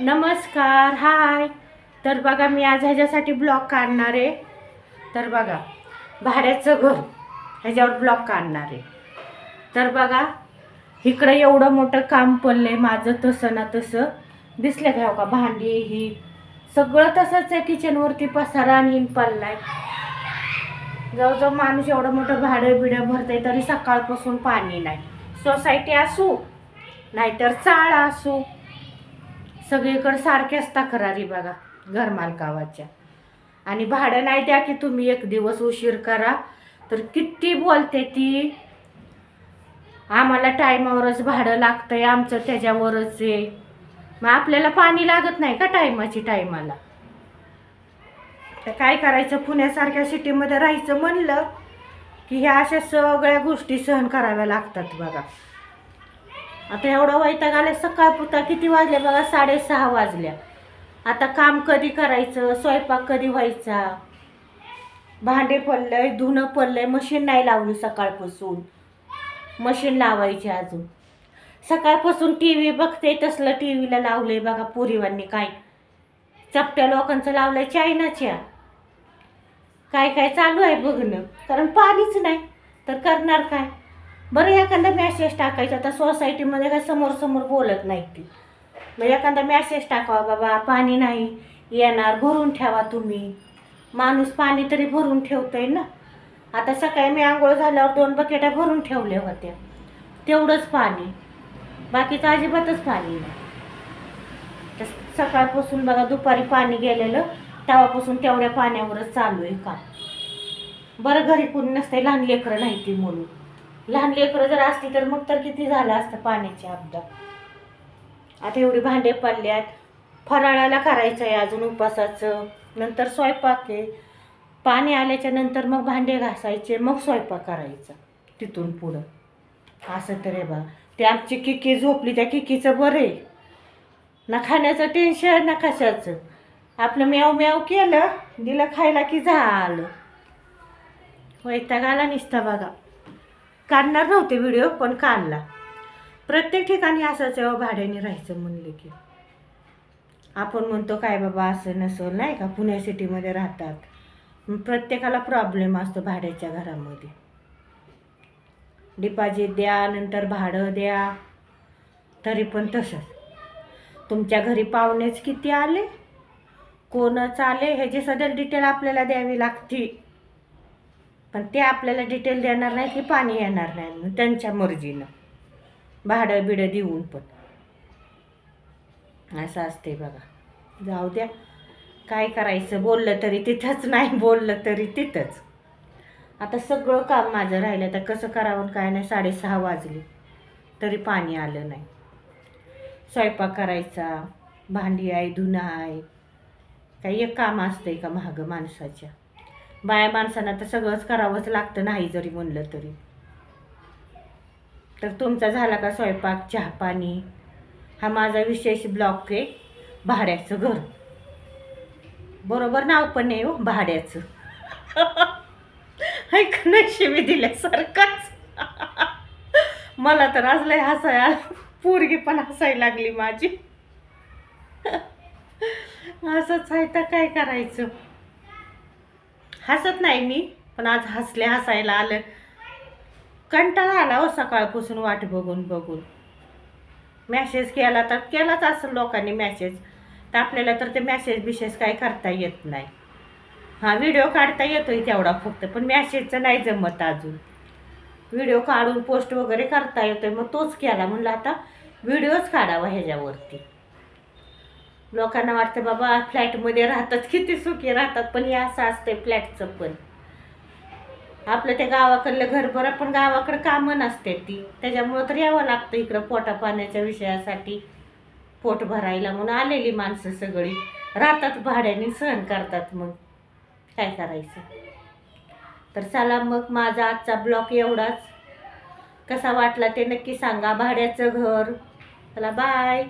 नमस्कार हाय. तर बघा मी आज ह्याच्यासाठी ब्लॉग काढणार आहे. तर बघा भाड्याचं घर ह्याच्यावर ब्लॉग काढणार आहे. तर बघा इकडं एवढं मोठं काम पडलं आहे माझं तसं ना तसं. दिसलं का हो का? भांडी ही. सगळं तसंच आहे किचनवरती पसारा आणि पडला आहे जवळजवळ माणूस एवढं मोठं भाडं बिडं भरतंय तरी सकाळपासून पाणी नाही. सोसायटी असू नाहीतर चाळ असू. सगळीकडं सारख्याच तक्रारी बघा घरमालकावाच्या आणि भाडं नाही द्या की तुम्ही एक दिवस उशीर करा. तर किती बोलते ती? आम्हाला टायमावरच भाडं लागतंय आमचं त्याच्यावरच आहे. मग आपल्याला पाणी लागत नाही का टायमाची टायमाला? तर काय करायचं? पुण्यासारख्या सिटीमध्ये राहायचं म्हणलं की ह्या अशा सगळ्या गोष्टी सहन कराव्या लागतात बघा. आता एवढा वैताग आला सकाळ पुता किती वाजले बघा? साडेसहा वाजल्या. आता काम कधी करायचं? स्वयंपाक कधी व्हायचा? भांडे पडलंय धुणं पडलंय मशीन नाही लावली सकाळपासून. मशीन लावायची अजून. सकाळपासून टी व्ही बघते तसलं टी व्हीला लावलंय बघा पुरीवांनी काय. चपट्या लोकांचं लावलंय चायनाच्या. काय काय चालू आहे बघणं. कारण पाणीच नाही. तर करणार काय? बरं एखादा मॅसेज टाकायचा आता सोसायटीमध्ये काय समोर समोर बोलत नाही ती. मग एखादा मॅसेज टाकावा बाबा पाणी नाही येणार भरून ठेवा तुम्ही. माणूस पाणी तरी भरून ठेवतंय ना. आता सकाळी मी आंघोळ झाल्यावर दोन बकेटा भरून ठेवल्या होत्या. तेवढंच पाणी. बाकीचं अजिबातच पाणी नाही. तर सकाळपासून बघा दुपारी पाणी गेलेलं तेव्हापासून तेवढ्या पाण्यावरच चालू आहे काम. बरं घरी कोणी नसते लहान लेकरं नाही ती म्हणून. लहान लेकरं जर असती तर मग तर किती झालं असतं पाण्याचे अपघात? आता एवढी भांडे पडल्यात फराळाला करायचं आहे अजून उपासाचं. नंतर स्वयंपाक आहे. पाणी आल्याच्यानंतर मग भांडे घासायचे मग स्वयंपाक करायचा तिथून पुढं. असं तर आहे बा. ते आमची किकी झोपली त्या किकीचं बरं आहे. ना खाण्याचं टेन्शन ना कशाचं? आपलं म्याव म्याव केलं दिलं खायला की झालं. वैताग आला निसता बघा. काढणार नव्हते व्हिडिओ पण काढला. प्रत्येक ठिकाणी असंच आहे भाड्याने राहायचं म्हणले की. आपण म्हणतो काय बाबा असं नसं नाही का? पुण्या सिटीमध्ये राहतात. प्रत्येकाला प्रॉब्लेम असतो भाड्याच्या घरामध्ये. डिपॉझिट द्या नंतर भाडं द्या. तरी पण तसंच. तुमच्या घरी पाहुणेच किती आले? कोणच आले? ह्याची सदर डिटेल आपल्याला द्यावी लागती पण ते आपल्याला डिटेल देणार नाही की पाणी येणार नाही त्यांच्या मर्जीनं. भाडं बिडं देऊन पण. असं असते बघा. जाऊ द्या. काय करायचं? बोललं तरी तिथंच नाही बोललं तरी तिथंच. आता सगळं काम माझं राहिलं. तर कसं करावं काय नाही? साडेसहा वाजले. तरी पाणी आलं नाही. स्वयंपाक करायचा. भांडी आहे धुणं आहे. काही एक काम असतंय का महाग माणसाच्या? बाया माणसांना तर सगळंच करावंच लागतं नाही जरी म्हणलं तरी. तर तुमचा झाला का स्वयंपाक चहा पाणी? हा माझा विशेष ब्लॉक आहे भाड्याचं घर. बरोबर नाव पण आहे हो भाड्याचं. ऐक नशिबी दिल्यासारखंच. मला तर आज लय हसाय पोरगी पण हसायला लागली माझी. असंच आहे तर काय करायचं? हसत नाही मी पण आज हसले हसायला आलं. कंटाळा आला हो सकाळपासून वाट बघून बघून. मॅसेज केला तर केलाच असेल लोकांनी मॅसेज तर आपल्याला तर ते मॅसेज बिसेज काय करता येत नाही. हां व्हिडिओ काढता येतोय तेवढा फक्त पण मॅसेजचं नाही जमत अजून. व्हिडिओ काढून पोस्ट वगैरे करता येतोय मग तोच केला म्हणलं आता. व्हिडिओच काढावा ह्याच्यावरती. लोकांना वाटतं बाबा फ्लॅटमध्ये राहतात किती सुखी राहतात. पण हे असं असतंय फ्लॅटचं पण. आपलं त्या गावाकडलं घर बरं पण गावाकडं कामं नसते ती. त्याच्यामुळं तर यावं लागतं इकडं पोटा पाण्याच्या विषयासाठी पोट भरायला. म्हणून आलेली माणसं सगळी. राहतात भाड्याने सहन करतात मग. काय करायचं? तर चला मग माझा आजचा ब्लॉग एवढाच. कसा वाटला ते नक्की सांगा. भाड्याचं घर. चला बाय.